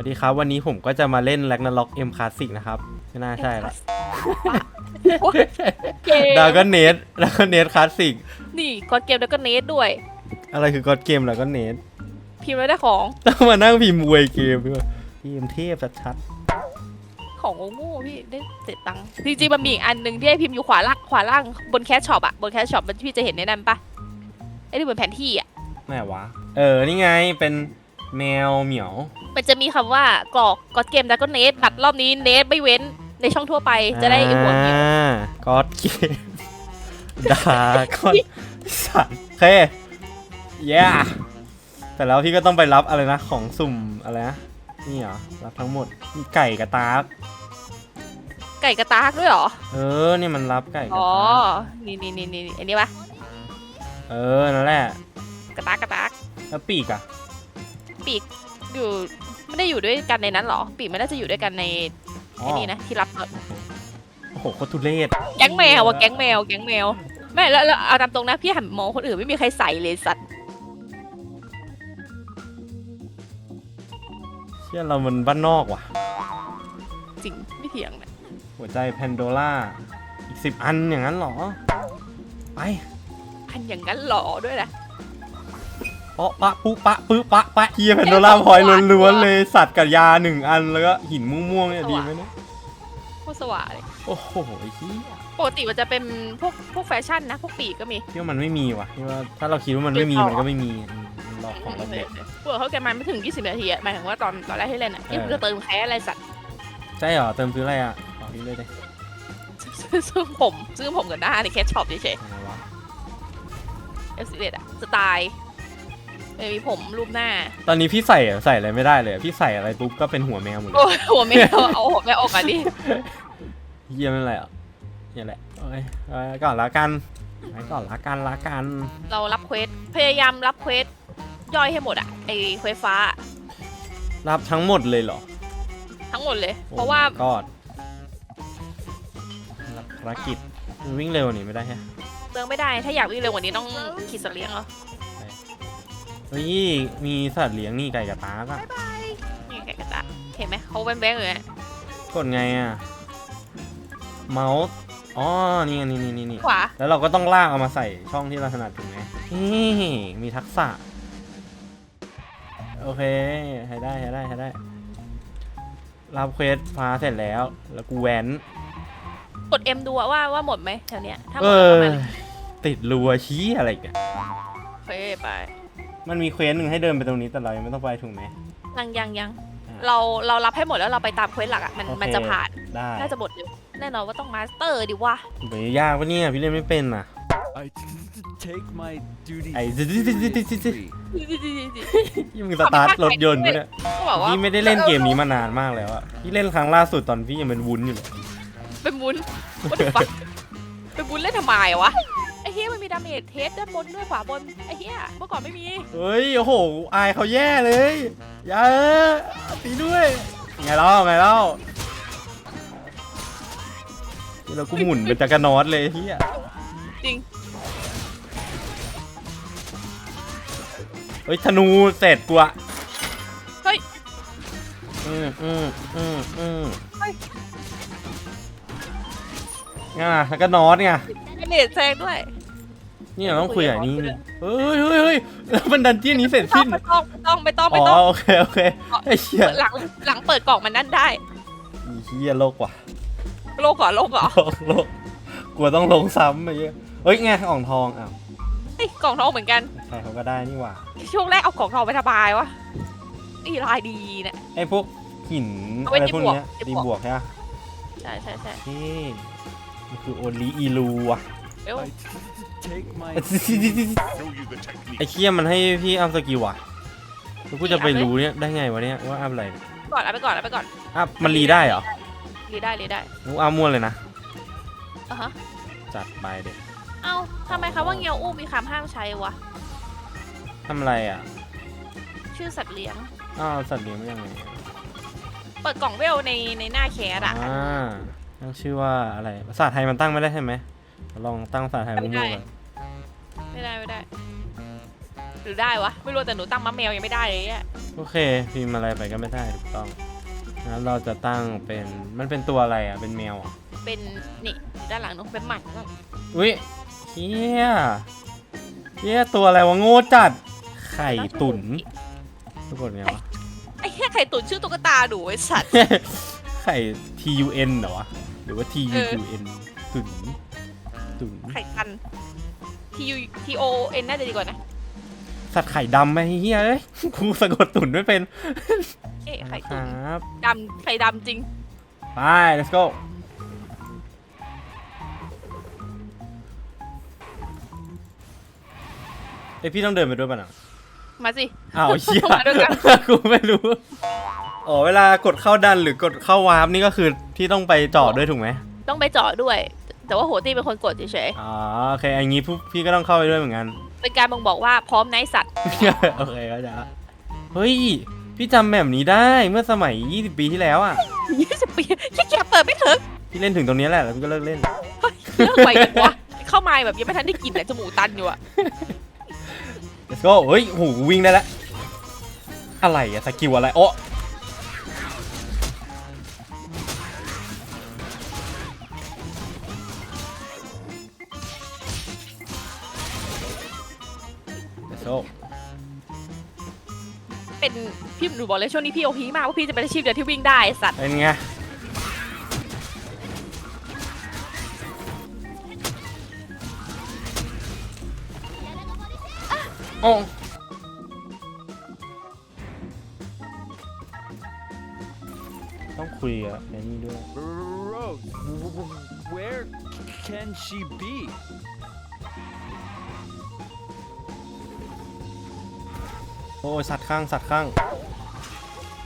วัสดีครับ วันนี้ผมก็จะมาเล่น Ragnarok M Classic นะครับไม่น่าใช่ละเกมดาก็เนทดาก็เนทคลาสสิกนี่กดเกมแล้วก็เนทด้วย อะไรคือก็เกมแล้วก็เนทพิมพ์แล้วได้ของต้องมานั่งพิมพ์มวยเกมด้วยเกมเทพชัดของโง่ๆพี่ได้เสร็จตังค์จริงๆมันมีอีกอันหนึ่งที่ให้พิมพ์อยู่ขวาล่างขวาล่างบนแคชช็อปอะบนแคชช็อปมันพี่จะเห็นในนั้นปะไอ้ที่บนแผนที่อะๆแม่วะเออนี่ไงเป็น แมวเหมียว มันจะมีคำว่ากรอกกดเกมแล้วก็เนทบัตรรอบนี้เนทไม่เว้นในช่องทั่วไปจะได้ไอ้หัวเขียวอ่าก็เกมดาก็สัตว์โอเคเย้แต่แล้วพี่ก็ต้องไปรับอะไรนะ ของสุ่มอะไรนะ นี่เหรอ รับทั้งหมดมีไก่กระตากไก่กระตากด้วยเหรอ เออ นี่มันรับไก่กระอ๋อ ตากนี่นี่นี่นี่อันนี้ปะเออ นั่นแหละ กระตากกระตากแล้วปีกอะ ปีกอยู่ไม่ได้อยู่ด้วยกันในนั้นเหรอ ปีกไม่น่าจะอยู่ด้วยกันในอ๋อไอ้นี่นะที่รับโอ้โหโคตรทุเรศแก๊งแมวอะแก๊งแมวแก๊งแมวไม่แล้วแล้วเอาตามตรงนะพี่หันมองคนอื่นไม่มีใครใส่เลยสัตว์เชื่อเรามันบ้านนอกว่ะ จริงไม่เถียงนะหัวใจแพนโดล่าอีกสิบอันอย่างนั้นเหรอ ไปอันอย่างนั้นหล่อด้วยนะเปาะปะปุ๊ปะปื๊ปะปะเฮียแพนโดล่าพลอยล้วนๆเลยสัตว์กับยาหนึ่งอันแล้วก็หินม่วงๆเนี่ยดีไหมเนี่ยโคตรสว่างเลยโอ้โหไอ้เหี้ยปกติมันจะเป็นพวกพวกแฟชั่นนะพวกปีกก็มีพี่ว่ามันไม่มีว่ะพี่ว่าถ้าเราคิดว่ามันไม่มีเป็นต่อมันก็ไม่มีอืมมันหลอกของเราเด็กพวกเขาแกมันไม่ถึง 20 นาทีอะหมายถึงว่าตอนตอนแรกที่เล่นอะเออยังจะเติมแค่อะไรสัตว์ใช่เหรอเติมซื้ออะไรอะบอกพี่เลยดิซื้อผมซื้อผมกับหน้าในแคชช็อปเฉยอะไรวะๆ F11 อะสไตล์ เออมีผมรูปหน้า ตอนนี้พี่ใส่ใส่อะไรไม่ได้เลยพี่ใส่อะไรปุ๊บก็เป็นหัวแมวหมดเลยโอ้ยหัวแมวเอาหัวแมวออกกันดิเยี่ยไม่เป็นไรอะนี่แหละโอ้ยไปก่อนละกันไปก่อนละกันละกันเรารับเควสพยายามรับเควสย่อยให้หมดอะไอเควสฟ้าอะรับทั้งหมดเลยเหรอทั้งหมดเลย เพราะว่ากอดรับภารกิจมันวิ่งเร็วนี่ไม่ได้แฮะเติมไม่ได้ถ้าอยากวิ่งเร็วกว่านี้ต้องขี่สัตว์เลี้ยงเหรอ เฮ้ยมีสัตว์เลี้ยงนี่ไก่กับตากอะนี่แกกระตะเห็นไหมเขาแบงๆอยู่เนี่ยกดไงอะเมาส์อ๋อนี่ไงนี่นี่นี่นี่ขวาแล้วเราก็ต้องลากเอามาใส่ช่องที่เราถนัดถูกไหมนี่มีทักษะ โอเคให้ได้ให้ได้ให้ได้รับเควสฟ้าเสร็จแล้ว แล้วกูแว้นกด M ดูอะว่าว่าหมดไหมแถวเนี้ยถ้าหมเอดอก็มาเลยติดรัวชี้อะไรอีกัน โอเคไป มันมีเควสหนึ่งให้เดินไปตรงนี้แต่เรายังไม่ต้องไปถูกไหม ยังยังยังอะ เราเรารับให้หมดแล้วเราไปตามเควสหลักอะมันโอเคมันจะผ่านได้น่าจะหมดเร็วแน่นอนว่าต้องมาสเตอร์ดิวะไปยากปะเนี่ยพี่เล่นไม่เป็นอะ I take my duty ไอ้ seriously. ยี่มึงสตาร์ทรถยนต์ปะเนี่ย ก็บอกว่าพี่ไม่ได้เล่นเกมนี้มานานมากแล้วอะพี่เล่นครั้งล่าสุดตอนพี่ยังเป็นวุ้นอยู่เลยเป็นบุญว่าเดฟักเป็นบุญเล่นทำไมวะไอ้เฮียมันมีดาเมจเทสด้านบนด้วยขวาบนไอ้เฮียเมื่อก่อนไม่มีเฮ้ยโอ้โหอายเขาแย่เลยอย่าเออตีด้วยไงเล่าไงเล่านี่เรากูหมุนเป็นจักรนอตเลยเฮียจริงเฮ้ยธนูเสร็จกูอะเฮ้ยอืมอืมอืมอืมเฮ้ยไงจักรนอตไงดาเมจแซงด้วย เราต้องคุยอย่างนี้นี่เฮ้ยเฮ้ยเฮ้ยแล้วมันดันเจี้ยนนี้เสร็จไม่ต้อสิ้งนไม่ต้องไม่ต้องไม่ต้องไม่อ๋อต้องโอเคโอเคไอ้เหี้ยหลังหลังเปิดกล่องมันนั่นได้อีเหี้ยโลกว่ะโลกเหรอโลกเหรอโลกโลกกลัวต้องลงซ้ำไอ้เหี้ยเฮ้ยไงอ่องทองอ้าวเฮ้ยกล่องทองเหมือนกัน ใครเขาก็ได้นี่หว่าช่วงแรกเอากล่องทองไปทบายวะอีลายดีเนี่ยไอ้พวกหินเอาอะไว้ไรพวกเนี้ยตีตีบวกบวกใช่ปะใช่ใช่ใช่เฮ้ยมันคือโอลีอีลูว่ะเร็ว I take my ไอ้เคียมันให้พี่อัพสกิลว่ะแล้วกูจะไปรู้เนี่ยได้ไงวะเนี่ยว่าอัพอะไรก่อนเอาไปก่อนเอาไปก่อนอัพมันรีได้เหรอรีได้รีได้กูอัพมั่วเลยนะอะฮะจัดไปเด็กเอ้าทำไมคำว่าเงียวอู้มีคำห้ามใช้วะทำอะไรอะ ชื่อสัตว์เลี้ยงอ้าวสัตว์เลี้ยงไม่ยังไงเปิดกล่องเวลในในหน้าแคสอะอ่าตั้งชื่อว่าอะไรภาษาไทยมันตั้งไม่ได้ใช่ไหม ลองตั้งภาษาไทยมั่วๆกันไม่ได้ไม่ได้ หรือได้วะ ไม่รู้แต่หนูตั้งมะแมวยังไม่ได้เลยอะโอเค พิมพ์อะไรไปก็ไม่ได้ถูกต้องแล้วเราจะตั้งเป็นมันเป็นตัวอะไรอะเป็นแมวอะเป็นนี่ด้านหลังหนูเป็นหมันก่อนอุ้ยเฮียเฮียตัวอะไรวะโง่จัด ไข่ตุ๋นทุกคนไงวะไอ้แค่ไข่ตุ๋นชื่อตุ๊กตาหนูไอ้สัตว์ไข่ T U N เหรอวะหรือว่า T U U N ตุ๋น ตุ๋นไข่ตัน T U T O N น่าจะดีกว่านะ สัตว์ไข่ดำไหมเฮียเอ้ยกูสะกดตุ๋นไม่เป็นเอ๊ะไข่คตุ๋นรับ ดำไข่ดำจริง ไป let's go เอ้ยพี่ต้องเดินไปด้วยป่ะน่ะมาสิ อ้าวเชี่ยมาด้วยกัน กูไม่รู้ อ๋อ เวลากดเข้าดันหรือกดเข้าวาร์ปนี่ก็คือที่ต้องไปเจาะด้วยถูกไหมต้องไปเจาะด้วย แต่ว่าโหตี้เป็นคนกดเฉยอ๋อโอเคอย่างงี้พวกพี่ก็ต้องเข้าไปด้วยเหมือนกัน ๆเป็นการบ่งบอกว่าพร้อมนะไอ้สัตว์โอเคก็จะเฮ้ย พี่จำแบบนี้ได้เมื่อสมัย 20 ปีที่แล้วอะยี่สิบปีขี้เกียจเปิดไม่ถึงพี่เล่นถึงตรงนี้แหละแล้วพี่ก็เลิกเล่นเลิกไปกันวะเข้ามาแบบยังไม่ทันได้กินแต่จมูกตันอยู่อะ let's go เฮ้ยโหวิ่งได้แล้วอะไรอะสกิลอะไรโอ้ เ let's go เป็นพี่หนูบอกเลยช่วงนี้พี่โอพีมากว่าพี่จะเป็นอาชีพเดียวที่วิ่งได้ไอ้สัตว์เป็นไง โอ้ต้องคุยกับไอ้นี่ด้วย Rose, w- w- where can she be? อ้ยสัตว์ข้างสัตว์ข้าง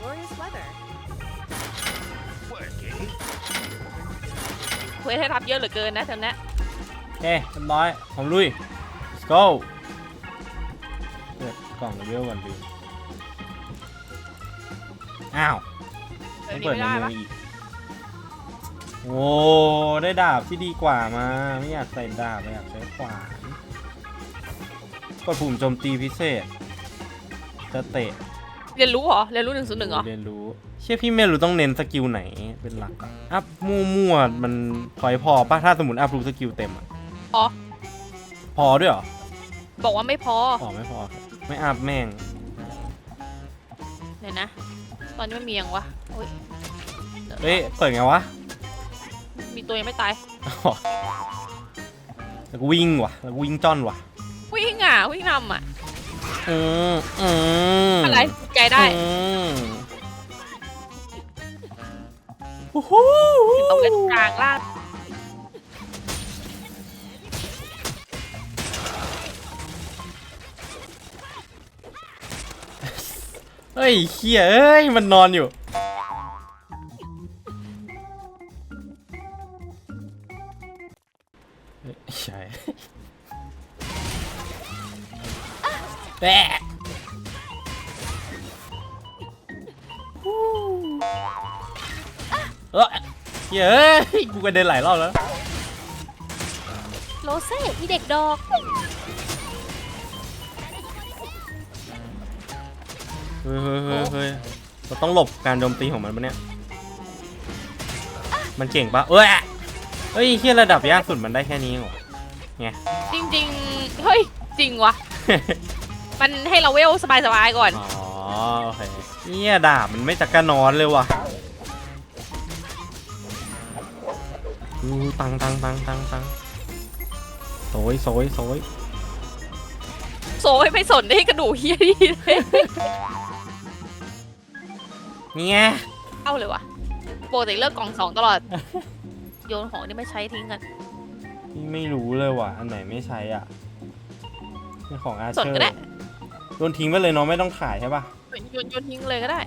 Glorious weather. เควสให้รับเยอะเหลือเกินนะตอนนี้โอเคเรียบร้อยผมลุย let's go เปิดกล่องเวลก่อนดิอ้าวเอต้อองนี่เปิดไม่ในได้มืปะออีกโอ้ได้ดาบที่ดีกว่ามา ไม่อยากใส่ดาบไม่อยากใช้ขวานกดปุ่มโจมตีพิเศษ จะเตะเรียนรู้เหรอ เรียนรู้หนึ่งศูนย์หนึ่งเหรอ เรียนรู้ เชื่อพี่ไม่รู้ต้องเน้นสกิลไหนเป็นหลักอะอัพมั่วๆมันพอยพอป่ะถ้าสมมติอัพรู้สกิลเต็มอะอ๋อพอด้วยเหรอบอกว่าไม่พออ๋อไม่พอครับไม่อัพแม่งเดี๋ยวนะ ตอนนี้มันมียังวะโอ้ยเฮ้ยเปิดไงวะมีตัวยังไม่ตาย อ๋อแล้วก็วิ่งว่ะแล้วก็วิ่งจ้อนว่ะ วิ่งอะ วิ่งนำอะ อืมอืมอะไร ใจได้อืมโอ้โหตรงกลางล่างเฮ้ยเขี้ยเอ้ย มันนอนอยู่เฮ้ยใช่แบะ ออเหี้ยเอ้ยกูกระเด็นหลายรอบแล้ว โรเซ่มีเด็กดอกเฮ้ยเฮ้ยเฮ้ยเฮ้ยเราต้องหลบการโจมตีของมันปะเนี่ย มันเก่งปะเอ้ยเฮ้ยเฮียระดับยากสุดมันได้แค่นี้เหรอจริงๆ เฮ้ย จริงวะ มันให้เราเวลสบายๆก่อน อ๋อโอเคเฮียดาบมันไม่จักกะนอนเลยว่ะ ดูตังตังตังตังตังโซยโซยโซยโซ่ไม่สนได้กระดูกเฮียดีเลยเนี่ยเอาเลยวะปกติเลิกกล่องสองตลอด โยนของที่ไม่ใช้ทิ้งกันพี่ไม่รู้เลยว่ะ อันไหนไม่ใช้อะนี่ของอาสนเชอก็ร์ได้โยนทิ้งไปเลยเนาะไม่ต้องขายใช่ปะโยนโยนทิ้งเลยก็ได้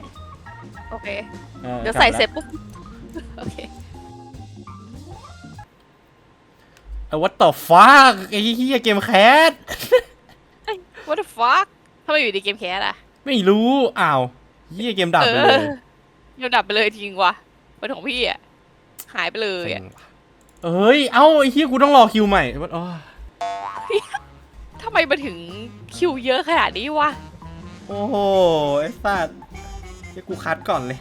โอเคออเดี๋ยวกลับใส่แล้วเสร็จปุ๊บ what the fuck ไอ้เหี้ยเกมแคส what the fuck ทำไมอยู่ดีเกมแคสอะไม่รู้ อ้าวเหี้ยเกมดับไปเลยออโยนดับไปเลยจริงวะเป็นของพี่อะหายไปเลยอะเซ็งว่ะเอ้ย เอ้าไอ้เหี้ยกูต้องรอคิวใหม่อ๋อทำไมมาถึงคิวเยอะขนาดนี้วะโคโอ้โห ไอ้สัตว์เดี๋ยวกูคัดก่อนเลย